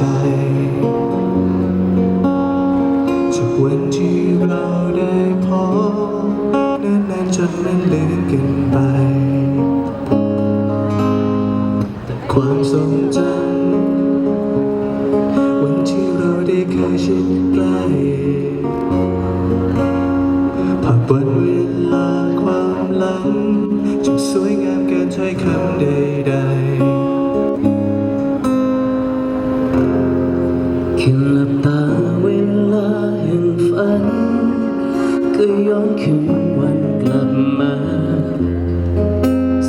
จจากวันที่เราได้พบเนิ่นนานจนมันลืมกันไป แต่ความทรงจำวันที่เราได้เคยชิดใกล้ผ่านวันเวลาความหลังจงสวยงามเกินช้คำใด แค่หลับตาเวลาแห่งฝัน ก็ย้อนคืนวันกลับมา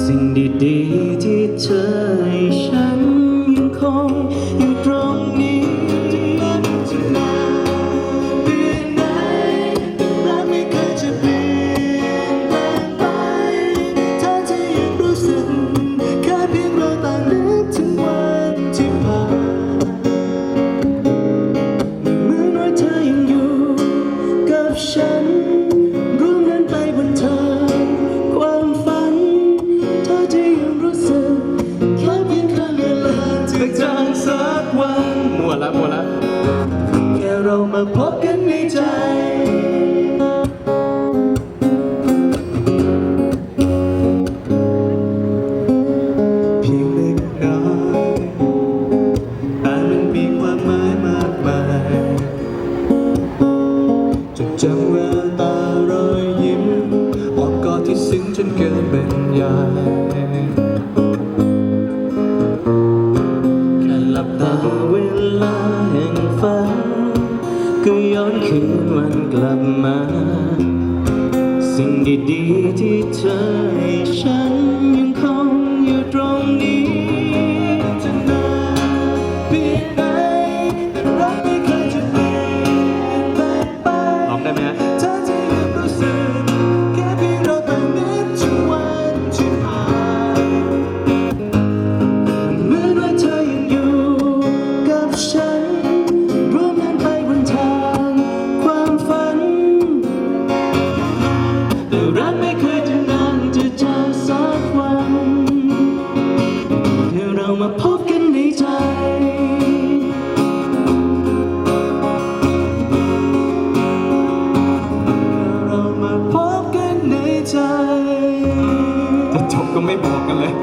สิ่งดีๆที่เธอ พบกันในใจ เพียงเล็กน้อยแต่มันมีความหมายมากมายจดจำแววตารอยยิ้มบอกกอดที่ซึ้งจนเกินบรรยาย ก็ย้อนคืนวันกลับมา สิ่งดีๆที่เธอ ใจเรามาพบกันในใจ จะจบก็ไม่บอกกันเลย